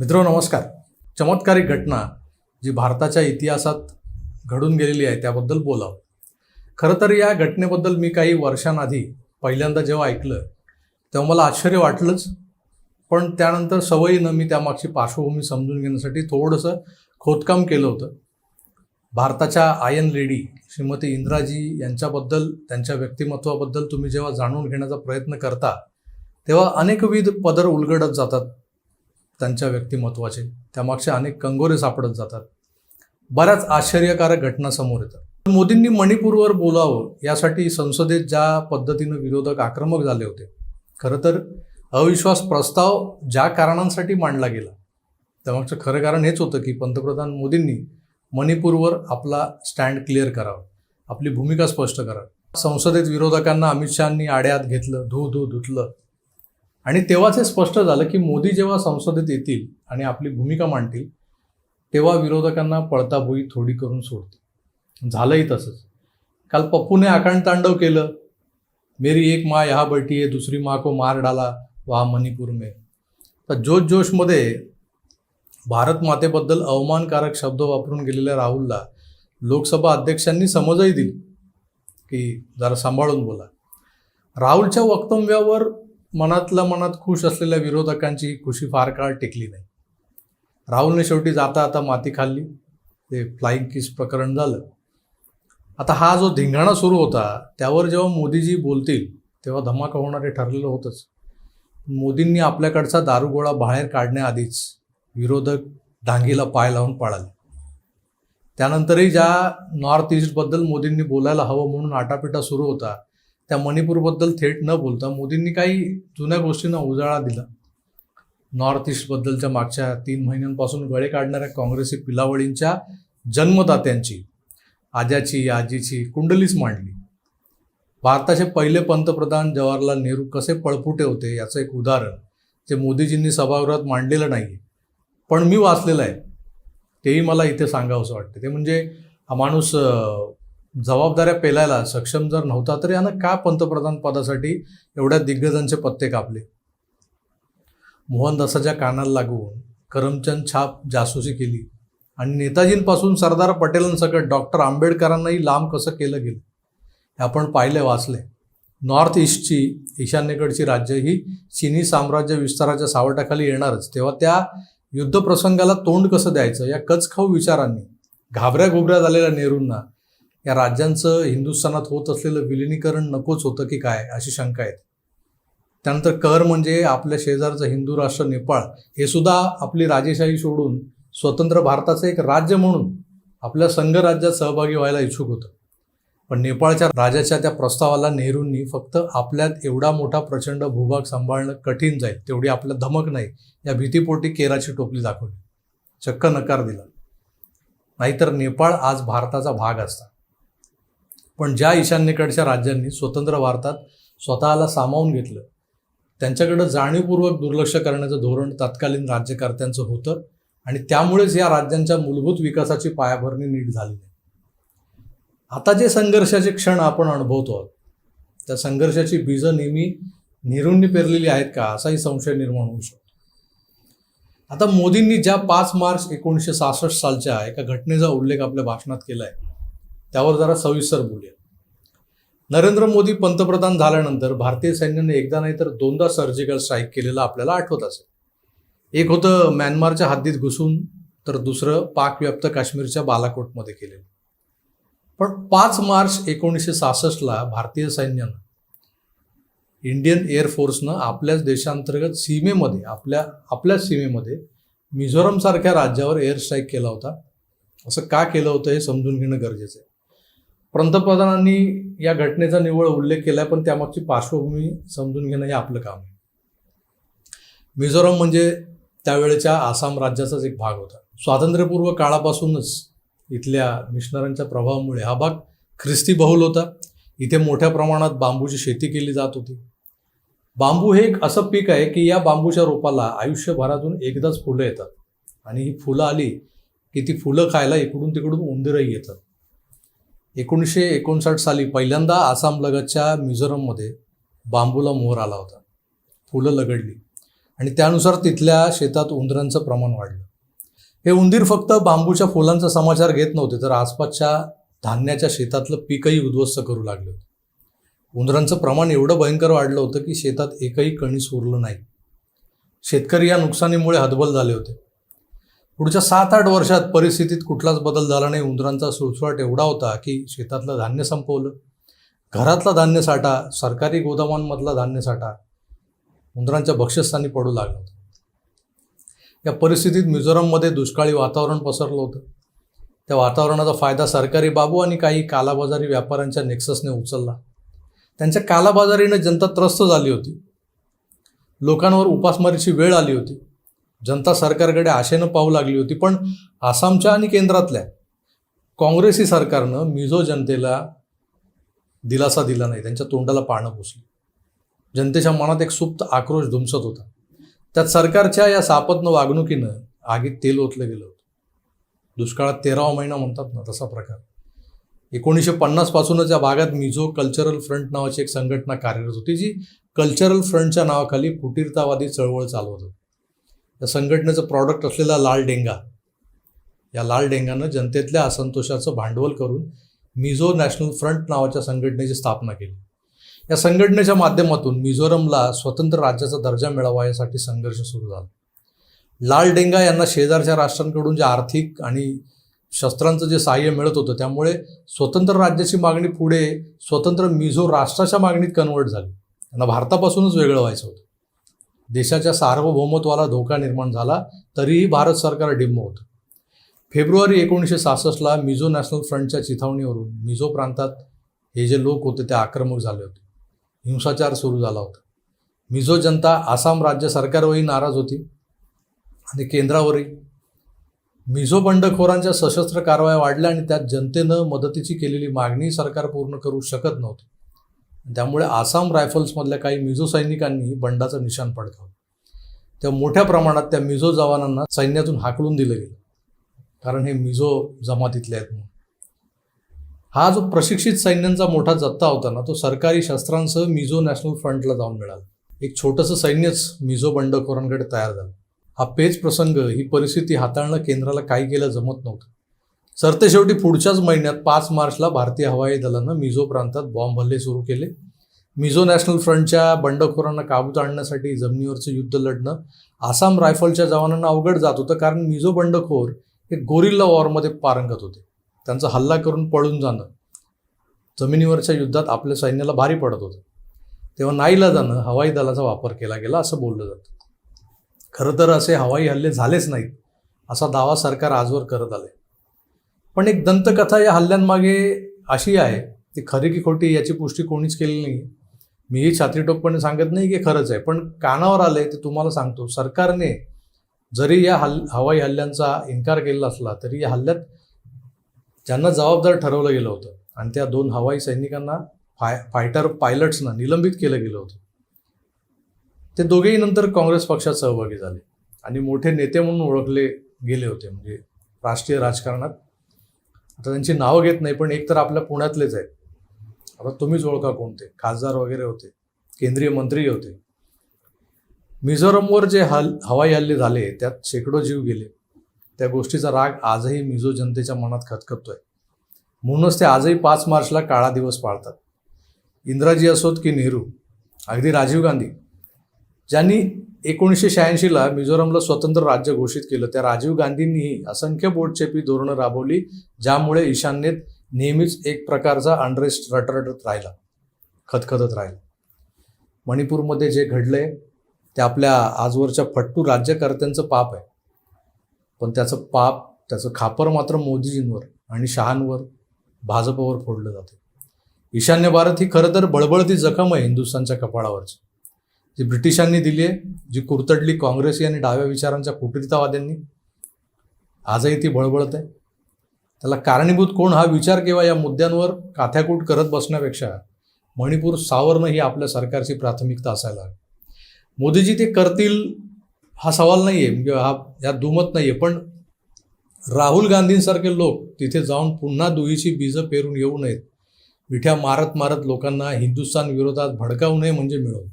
मित्र नमस्कार. चमत्कारिक घटना जी भारताच्या इतिहासात घडून गेलेली आहे त्याबद्दल बोलावं. खरं तर या घटनेबद्दल मी काही वर्षांआधी पहिल्यांदा जेव्हा ऐकलं तेव्हा मला आश्चर्य वाटलंच. पण त्यानंतर सवयीनं मी त्यामागची पार्श्वभूमी समजून घेण्यासाठी थोडंसं खोदकाम केलं होतं. भारताच्या आयन लेडी श्रीमती इंदिराजी यांच्याबद्दल त्यांच्या व्यक्तिमत्वाबद्दल तुम्ही जेव्हा जाणून घेण्याचा प्रयत्न करता तेव्हा अनेकविध पदर उलगडत जातात. त्यांच्या व्यक्तिमत्वाचे. त्यामागचे अनेक कंगोरे सापडत जातात. बऱ्याच आश्चर्यकारक घटना समोर येतात. मोदींनी मणिपूरवर बोलावं यासाठी संसदेत ज्या पद्धतीनं विरोधक आक्रमक झाले होते खरं तर अविश्वास प्रस्ताव ज्या कारणांसाठी मांडला गेला त्यामागचं खरं कारण हेच होतं की पंतप्रधान मोदींनी मणिपूरवर आपला स्टँड क्लिअर करावा आपली भूमिका स्पष्ट करावी. संसदेत विरोधकांना अमित शहानी आड्यात घेतलं धू धू धुतलं आणि तेव्हाच हे स्पष्ट झालं की मोदी जेव्हा संसदेत येतील आणि आपली भूमिका मांडतील तेव्हा विरोधकांना पळताभोई थोडी करून सोडतील. झालंही तसंच. काल पप्पूने आकांड तांडव केलं. मेरी एक माँ यहाँ बैठी है दुसरी माँ को मार डाला वहा मणिपूर में. तर जोश जोशमध्ये भारत मातेबद्दल अवमानकारक शब्द वापरून गेलेल्या राहुलला लोकसभा अध्यक्षांनी समजही दिली. की जरा सांभाळून बोला. राहुलच्या वक्तव्यावर मनातल्या मनात खुश असलेल्या विरोधकांची खुशी फार काळ टिकली नाही. राहुलने शेवटी जाता आता माती खाल्ली. ते फ्लाईंग किस प्रकरण झालं. आता हा जो धिंगाणा सुरू होता त्यावर जेव्हा मोदीजी बोलतील तेव्हा धमाका होणारे ठरलेलं होतंच. मोदींनी आपल्याकडचा दारुगोळा बाहेर काढण्याआधीच विरोधक डांगीला पाय लावून पळाले. त्यानंतरही ज्या नॉर्थ ईस्टबद्दल मोदींनी बोलायला हवं म्हणून आटापिटा सुरू होता त्या मणिपूरबद्दल थेट न बोलता मोदींनी काही जुन्या गोष्टींना उजाळा दिला. नॉर्थ ईस्टबद्दलच्या मागच्या तीन महिन्यांपासून गळे काढणाऱ्या काँग्रेसी पिलावळींच्या जन्मदात्यांची आज्याची आजीची कुंडलीच मांडली. भारताचे पहिले पंतप्रधान जवाहरलाल नेहरू कसे पळपुटे होते याचं एक उदाहरण जे मोदीजींनी सभागृहात मांडलेलं नाही पण मी वाचलेलं आहे. तेही मला इथे सांगावंसं वाटतं. ते म्हणजे हा माणूस जबाबदाऱ्या पेलायला सक्षम जर नव्हता तर यानं का पंतप्रधान पदासाठी एवढ्या दिग्गजांचे पत्ते कापले? मोहनदासाच्या कानाला लागून करमचंद छाप जासूसी केली आणि नेताजींपासून सरदार पटेलांसकट डॉक्टर आंबेडकरांनाही लांब कसं केलं गेलं? हे आपण पाहिले वाचले. नॉर्थ ईस्टची ईशान्येकडची राज्य ही चीनी साम्राज्य विस्ताराच्या सावटाखाली येणारच. तेव्हा त्या युद्धप्रसंगाला तोंड कसं द्यायचं या कचखाऊ विचारांनी घाबऱ्या घुबऱ्या झालेल्या नेहरूंना या राज्यांचं हिंदुस्थानात होत असलेलं विलिनीकरण नकोच होतं की काय अशी शंका आहे त्यानंतर कर म्हणजे आपल्या शेजारचं हिंदू राष्ट्र नेपाळ हे सुद्धा आपली राजेशाही सोडून स्वतंत्र भारताचं एक राज्य म्हणून आपल्या संघराज्यात सहभागी व्हायला इच्छुक होतं. पण नेपाळच्या राजाच्या त्या प्रस्तावाला नेहरूंनी फक्त आपल्यात एवढा मोठा प्रचंड भूभाग सांभाळणं कठीण जाईल तेवढी आपल्या धमक नाही या भीतीपोटी केराची टोपली दाखवली. चक्क नकार दिला. नाहीतर नेपाळ आज भारताचा भाग असता पण ज्या ईशान्येकडच्या राज्यांनी स्वतंत्र भारतात स्वतःला सामावून घेतलं त्यांच्याकडं जाणीवपूर्वक दुर्लक्ष करण्याचं धोरण तत्कालीन राज्यकर्त्यांचं होतं आणि त्यामुळेच या राज्यांच्या मूलभूत विकासाची पायाभरणी नीट झाली नाही. आता जे संघर्षाचे क्षण आपण अनुभवतो आहोत त्या संघर्षाची बीजं नेहमी निरुंनी पेरलेली आहेत का असाही संशय निर्माण होऊ शकतो. आता मोदींनी ज्या पाच मार्च एकोणीसशे सहासष्ट सालच्या एका घटनेचा उल्लेख आपल्या भाषणात केला आहे त्यावर जरा सविस्तर बोलूया. नरेंद्र मोदी पंतप्रधान झाल्यानंतर भारतीय सैन्याने एकदा नाही तर दोनदा सर्जिकल स्ट्राईक केलेलं आपल्याला आठवत असेल. एक होतं म्यानमारच्या हद्दीत घुसून तर दुसरं पाकव्याप्त काश्मीरच्या बालाकोटमध्ये केलेलं. पण पाच मार्च एकोणीसशे सहासष्टला भारतीय सैन्यानं इंडियन एअरफोर्सनं आपल्याच देशांतर्गत सीमेमध्ये आपल्या आपल्याच सीमेमध्ये मिझोरमसारख्या राज्यावर एअर स्ट्राईक केला होता. असं का केलं होतं हे समजून घेणं गरजेचं आहे. पंतप्रधानांनी या घटनेचा निव्वळ उल्लेख केला पण त्यामागची पार्श्वभूमी समजून घेणं हे आपलं काम आहे. मिझोरम म्हणजे त्यावेळेच्या आसाम राज्याचाच एक भाग होता. स्वातंत्र्यपूर्व काळापासूनच इथल्या मिशनरांच्या प्रभावामुळे हा भाग ख्रिस्ती बहुल होता. इथे मोठ्या प्रमाणात बांबूची शेती केली जात होती. बांबू हे एक असं पीक आहे की या बांबूच्या रोपाला आयुष्यभरातून एकदाच फुलं येतात. आणि ही फुलं आली की ती फुलं खायला इकडून तिकडून उंदीरही येतात. एकोणीसशे एकोणसाठ साली पहिल्यांदा आसामलगतच्या मिझोरममध्ये बांबूला मोहर आला होता. फुलं लगडली. आणि त्यानुसार तिथल्या शेतात उंदरांचं प्रमाण वाढलं. हे उंदीर फक्त बांबूच्या फुलांचा समाचार घेत नव्हते तर आसपासच्या धान्याच्या शेतातलं पीकही उद्ध्वस्त करू लागले होते. उंदरांचं प्रमाण एवढं भयंकर वाढलं होतं की शेतात एकही कणीस उरलं नाही. शेतकरी या नुकसानीमुळे हतबल झाले होते. पुढच्या सात आठ वर्षात परिस्थितीत कुठलाच बदल झाला नाही. उंदरांचा सुळसुळाट एवढा होता की शेतातलं धान्य संपवलं. घरातला धान्य साठा सरकारी गोदामांमधला धान्य साठा उंदरांच्या भक्ष्यस्थानी पडू लागला होता. या परिस्थितीत मिझोराममध्ये दुष्काळी वातावरण पसरलं होतं. त्या वातावरणाचा फायदा सरकारी बाबू आणि काही कालाबाजारी व्यापाऱ्यांच्या नेक्ससने उचलला. त्यांच्या कालाबाजारीनं जनता त्रस्त झाली होती. लोकांवर उपासमारीची वेळ आली होती. जनता सरकारकडे आशेनं पाहू लागली होती पण आसामच्या आणि केंद्रातल्या काँग्रेसी सरकारनं मिझो जनतेला दिलासा दिला नाही त्यांच्या तोंडाला पानं पुसली. जनतेच्या मनात एक सुप्त आक्रोश धुमसत होता. त्यात सरकारच्या या सापत्न वागणुकीनं आगीत तेल ओतलं गेलं होतं. दुष्काळात तेरावा महिना म्हणतात ना तसा प्रकार. एकोणीसशे पन्नासपासूनच या भागात मिझो कल्चरल फ्रंट नावाची एक संघटना कार्यरत होती जी कल्चरल फ्रंटच्या नावाखाली फुटीरतावादी चळवळ चालवत होती. या संघटनेचं प्रॉडक्ट असलेला लाल डेंगा. या लाल डेंगानं जनतेतल्या असंतोषाचं भांडवल करून मिझो नॅशनल फ्रंट नावाच्या संघटनेची स्थापना केली. या संघटनेच्या माध्यमातून मिझोरमला स्वतंत्र राज्याचा दर्जा मिळावा यासाठी संघर्ष सुरू झाला. लाल डेंगा यांना शेजारच्या राष्ट्रांकडून जे आर्थिक आणि शस्त्रांचं जे सहाय्य मिळत होतं त्यामुळे स्वतंत्र राज्याची मागणी पुढे स्वतंत्र मिझो राष्ट्राच्या मागणीत कन्वर्ट झाली. त्यांना भारतापासूनच वेगळं व्हायचं होतं. देशाच्या सार्वभौमत्वाला धोका निर्माण झाला तरीही भारत सरकार डिंब होतं. फेब्रुवारी एकोणीसशे सहासष्टला मिझो नॅशनल फ्रंटच्या चिथावणीवरून मिझो प्रांतात हे जे लोक होते ते आक्रमक झाले होते. हिंसाचार सुरू झाला होता. मिझो जनता आसाम राज्य सरकारवरही नाराज होती आणि केंद्रावरही. मिझो बंडखोरांच्या सशस्त्र कारवाया वाढल्या आणि त्यात जनतेनं मदतीची केलेली मागणी सरकार पूर्ण करू शकत नव्हती. त्यामुळे आसाम रायफल्समधल्या काही मिझो सैनिकांनी बंडाचं निशाण पडकावलं. त्या मोठ्या प्रमाणात त्या मिझो जवानांना सैन्यातून हाकलून दिलं गेलं. कारण हे मिझो जमातीतले आहेत म्हणून. हा जो प्रशिक्षित सैन्यांचा मोठा जत्ता होता ना तो सरकारी शस्त्रांसह मिझो नॅशनल फ्रंटला जाऊन मिळाला. एक छोटंसं सैन्यच मिझो बंडखोरांकडे तयार झालं. हा पेच प्रसंग ही परिस्थिती हाताळणं केंद्राला काही केलं जमत नव्हतं. सरतेशेवटी पुढच्याच महिन्यात पाच मार्चला भारतीय हवाई दलानं मिझो प्रांतात बॉम्ब हल्ले सुरू केले. मिझो नॅशनल फ्रंटच्या बंडखोरांना काबूत आणण्यासाठी जमिनीवरचं युद्ध लढणं आसाम रायफलच्या जवानांना अवघड जात होतं कारण मिझो बंडखोर हे गोरिल्ला वॉरमध्ये पारंगत होते. त्यांचा हल्ला करून पळून जाणं जमिनीवरच्या युद्धात आपल्या सैन्याला भारी पडत होतं. तेव्हा नाईलाजानं हवाई दलाचा वापर केला गेला असं बोललं जातं. खरं तर असे हवाई हल्ले झालेच नाहीत असा दावा सरकार आजवर करत आले पण एक दंतकथा या हल्ल्यांमागे अशी आहे ती खरी की खोटी याची पुष्टी कोणीच केली नाही. मीही छातीटोकपणे सांगत नाही की खरंच आहे पण कानावर आलंय ते तुम्हाला सांगतो. सरकारने जरी या हल् हवाई हल्ल्यांचा इन्कार केलेला असला तरी या हल्ल्यात ज्यांना जबाबदार ठरवलं गेलं होतं आणि त्या दोन हवाई सैनिकांना फाय फायटर पायलट्सना निलंबित केलं गेलं होतं ते दोघेही नंतर काँग्रेस पक्षात सहभागी झाले आणि मोठे नेते म्हणून ओळखले गेले होते. म्हणजे राष्ट्रीय राजकारणात आता त्यांची नावं घेत नाही पण एक तर आपल्या पुण्यातलेच आहेत. आता तुम्हीच ओळखा कोणते? खासदार वगैरे होते केंद्रीय मंत्री होते. मिझोरमवर जे हल हवाई हल्ले झाले त्यात शेकडो जीव गेले. त्या गोष्टीचा राग आजही मिझो जनतेच्या मनात खतखतोय. म्हणूनच ते आजही पाच मार्चला काळा दिवस पाळतात. इंदिराजी असोत की नेहरू? अगदी राजीव गांधी. ज्यांनी एकोणीसशे शहाऐंशीला मिझोरमला स्वतंत्र राज्य घोषित केलं. त्या राजीव गांधींनीही असंख्य बोटचेपी धोरणं राबवली ज्यामुळे ईशान्येत नेहमीच एक प्रकारचा अनरेस्ट रटरटत राहिला खतखतत राहिला. मणिपूरमध्ये जे घडलंय ते आपल्या आजवरच्या फट्टू राज्यकर्त्यांचं पाप आहे. पण त्याचं पाप त्याचं खापर मात्र मोदीजींवर आणि शहांवर भाजपवर फोडलं जाते ईशान्य भारत ही खरं तर बळबळती जखम आहे हिंदुस्थानच्या कपाळावरची. जी ब्रिटिशांनी दिली आहे जी कुरतडली काँग्रेसी आणि डाव्या विचारांच्या कुटीरतावाद्यांनी आजही ती बळबळत आहे. त्याला कारणीभूत कोण हा विचार किंवा या मुद्द्यांवर काथ्याकूट करत बसण्यापेक्षा मणिपूर सावरणं ही आपल्या सरकारची प्राथमिकता असायला हवी. मोदीजी ते करतील हा सवाल नाही आहे म्हणजे हा यात दुमत नाही आहे पण राहुल गांधींसारखे लोक तिथे जाऊन पुन्हा दुहीची बीजं पेरून येऊ नयेत. मिठ्या मारत मारत लोकांना हिंदुस्थान विरोधात भडकावू नये म्हणजे मिळवू.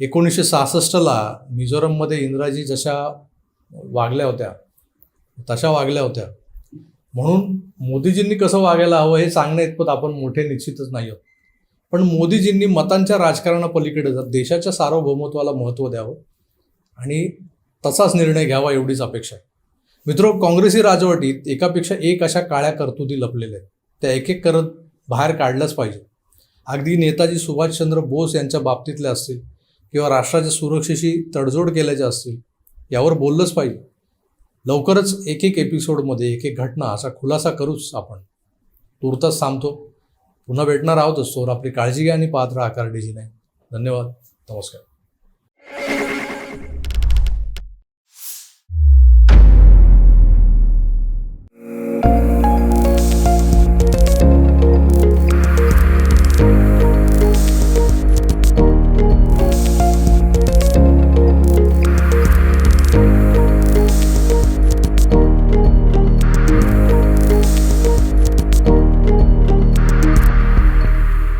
एकोणीसशे सहासष्टला मिझोरममध्ये इंदिराजी जशा वागल्या होत्या तशा वागल्या होत्या. म्हणून मोदीजींनी कसं वागायला हवं हे सांगण्या इतपत आपण मोठे निश्चितच नाही आहोत. पण मोदीजींनी मतांच्या राजकारणापलीकडे जर देशाच्या सार्वभौमत्वाला महत्त्व द्यावं आणि तसाच निर्णय घ्यावा एवढीच अपेक्षा आहे. मित्रो काँग्रेसी राजवटीत एकापेक्षा एक अशा काळ्या कर्तुती लपलेल्या आहेत. त्या एक एक करत बाहेर काढल्याच पाहिजे अगदी नेताजी सुभाषचंद्र बोस यांच्या बाबतीतल्या असतील किंवा राष्ट्राच्या सुरक्षेशी तडजोड केल्याच्या असतील यावर बोललंच पाहिजे. लवकरच एक एक एपिसोडमध्ये एक एक घटना असा खुलासा करूच आपण. तुर्तास थांबतो. पुन्हा भेटणार आहोत असतो आपली काळजी घ्या आणि पात्र आकार कार्डीजी नाही धन्यवाद. नमस्कार.